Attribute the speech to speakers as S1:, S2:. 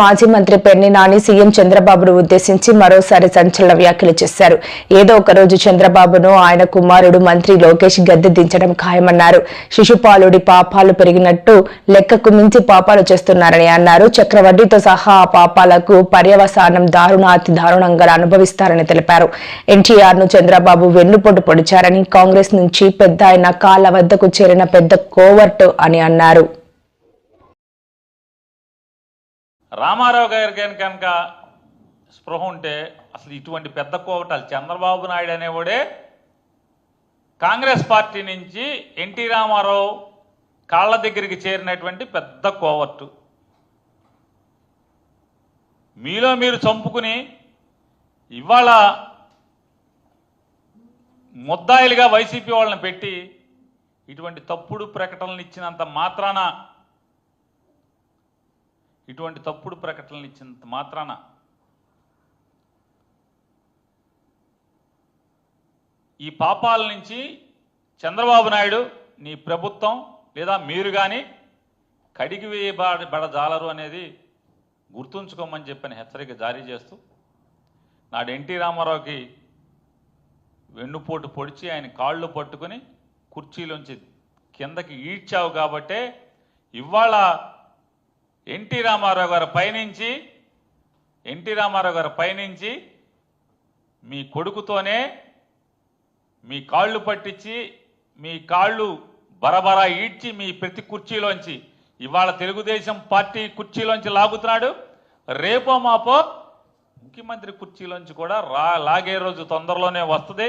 S1: మాజీ మంత్రి పెర్ని నాని సీఎం చంద్రబాబును ఉద్దేశించి మరోసారి సంచలన వ్యాఖ్యలు చేశారు. ఏదో ఒక రోజు చంద్రబాబును ఆయన కుమారుడు మంత్రి లోకేష్ గద్దె దించడం ఖాయమన్నారు. శిశుపాలుడి పాపాలు పెరిగినట్టు లెక్కకు మించి పాపాలు చేస్తున్నారని అన్నారు. చక్రవడ్డీతో సహా ఆ పాపాలకు పర్యవసానం దారుణాతి దారుణంగా అనుభవిస్తారని తెలిపారు. ఎన్టీఆర్ను చంద్రబాబు వెన్నుపోటు పొడిచారని కాంగ్రెస్ నుంచి పెద్ద ఆయన కాళ్ళ వద్దకు చేరిన పెద్ద కోవర్ట్ అని అన్నారు.
S2: రామారావు గారికి కనుక స్పృహ ఉంటే అసలు ఇటువంటి పెద్ద కోవటాలు చంద్రబాబు నాయుడు అనేవాడే కాంగ్రెస్ పార్టీ నుంచి ఎన్టీ రామారావు కాళ్ళ దగ్గరికి చేరినటువంటి పెద్ద కోవట్టు మీలో మీరు చంపుకుని ఇవాళ ముద్దాయిలుగా వైసీపీ వాళ్ళని పెట్టి ఇటువంటి తప్పుడు ప్రకటనలు ఇచ్చినంత మాత్రాన ఇటువంటి తప్పుడు ప్రకటనలు ఇచ్చినంత మాత్రాన ఈ పాపాల నుంచి చంద్రబాబు నాయుడు నీ ప్రభుత్వం లేదా మీరు కానీ కడిగి వేయబడజాలరు అనేది గుర్తుంచుకోమని చెప్పిన హెచ్చరిక జారీ చేస్తూ నాడు ఎన్టీ రామారావుకి వెన్నుపోటు పొడిచి ఆయన కాళ్ళు పట్టుకుని కుర్చీలోంచి కిందకి ఈడ్చావు కాబట్టే ఇవాళ ఎన్టీ రామారావు గారు పయనించి ఎన్టీ రామారావు గారు పయనించి మీ కొడుకుతోనే మీ కాళ్ళు పట్టించి మీ కాళ్ళు బరబరా ఈడ్చి మీ ప్రతి కుర్చీలోంచి ఇవాళ తెలుగుదేశం పార్టీ కుర్చీలోంచి లాగుతున్నాడు. రేపో మాపో ముఖ్యమంత్రి కుర్చీలోంచి కూడా రా లాగే రోజు తొందరలోనే వస్తుంది.